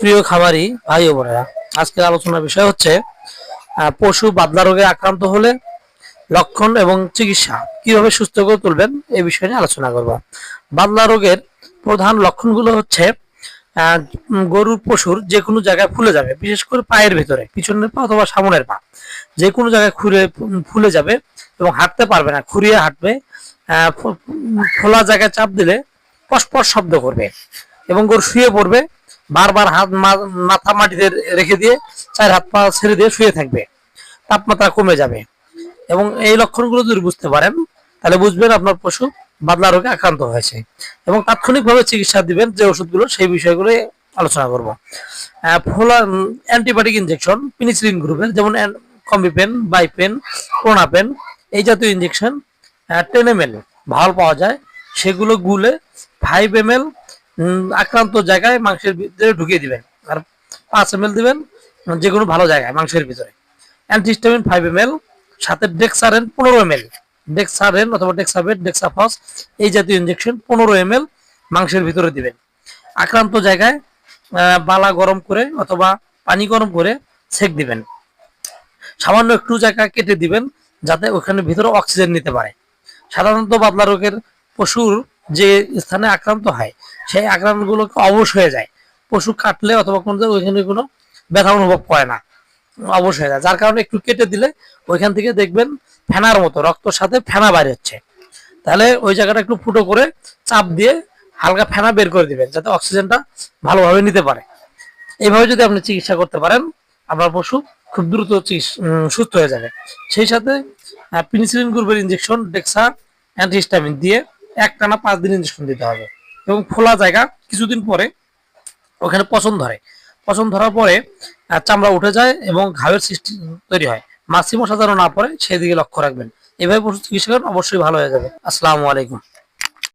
প্রিয় খামারি ভাই ও বোনেরা, আজকের আলোচনার বিষয় হচ্ছে পশু বাদলা রোগে আক্রান্ত হলে লক্ষণ এবং চিকিৎসা কীভাবে সুস্থ করে তুলবেন এই বিষয়ে আলোচনা করব। বাদলা রোগের প্রধান লক্ষণগুলো হচ্ছে গরুর পশুর যে কোনো জায়গায় ফুলে যাবে, বিশেষ করে পায়ের ভিতরে, পিছনের পা অথবা সামনের পা, যে কোনো জায়গায় খুলে ফুলে যাবে এবং হাঁটতে পারবে না খুঁড়িয়ে হাঁটবে খোলা জায়গায় চাপ দিলে পসপস শব্দ করবে এবং গরু শুয়ে পড়বে বারবার হাত মাথা মাটিতে রেখে দিয়ে চার হাত পা ছেড়ে দিয়ে শুয়ে থাকবে। তাপমাত্রা কমে যাবে। এবং এই লক্ষণগুলো যদি বুঝতে পারেন, তাহলে বুঝবেন আপনার পশু বাদলা রোগে আক্রান্ত হয়েছে। এবং তাৎক্ষণিকভাবে চিকিৎসা দিবেন যে ওষুধগুলো, সেই বিষয়গুলো আলোচনা করব। ফোলা অ্যান্টিবায়োটিক ইনজেকশন, পিনিসিলিন গ্রুপের, যেমন কম্বিপেন, বাইপেন প্রোনাপেন এই জাতীয় ইনজেকশন টেন এম এল, ভালো পাওয়া যায়। সেগুলো গুলে ফাইভ এম এল আক্রান্ত জায়গায় মাংসের ভিতরে ঢুকিয়ে দিবেন। আর পাঁচ এম দিবেন যে কোনো ভালো জায়গায় মাংসের ভিতরে। অ্যান্টিস্টামিন ফাইভ এম এল সাথে ডেক্সারেন পনেরো এম এল ডেক্সারেন অথবা ডেক্সাবেট, ডেক্সাফস, এই জাতীয় ইঞ্জেকশন পনেরো এম এল মাংসের ভিতরে দিবেন। আক্রান্ত জায়গায় বালা গরম করে অথবা পানি গরম করে সেক দিবেন। সামান্য একটু জায়গা কেটে দিবেন, যাতে ওখানে ভিতরে অক্সিজেন নিতে পারে। সাধারণত বাদলা রোগের পশুর যে স্থানে আক্রান্ত হয়, সেই আক্রান্তগুলোকে অবশ হয়ে যায়। পশু কাটলে অথবা কোনো ওইখানে কোনো ব্যথা অনুভব করে না, অবশ হয়ে যায়। যার কারণে একটু কেটে দিলে ওইখান থেকে দেখবেন ফেনার মতো, রক্তর সাথে ফেনা বাইরে হচ্ছে। তাহলে ওই জায়গাটা একটু ফুটো করে চাপ দিয়ে হালকা ফেনা বের করে দিবেন, যাতে অক্সিজেনটা ভালোভাবে নিতে পারে। এইভাবে যদি আপনি চিকিৎসা করতে পারেন, আপনার পশু খুব দ্রুত সুস্থ হয়ে যাবে। সেই সাথে পিনিসিলিন গ্রুপের ইনজেকশন ডেক্সা অ্যান্টিহিস্টামিন দিয়ে এক টানা পাঁচ দিন ইঞ্জেকশন দিতে হবে। এবং খোলা জায়গা কিছুদিন পরে ওখানে পচন ধরে। পচন ধরার পরে চামড়া উঠে যায় এবং ঘাবের সৃষ্টি তৈরি হয়। মাসিমশা যেন না পরে সেদিকে লক্ষ্য রাখবেন। এভাবে পশু চিকিৎসা অবশ্যই ভালো হয়ে যাবে। আসসালামু আলাইকুম।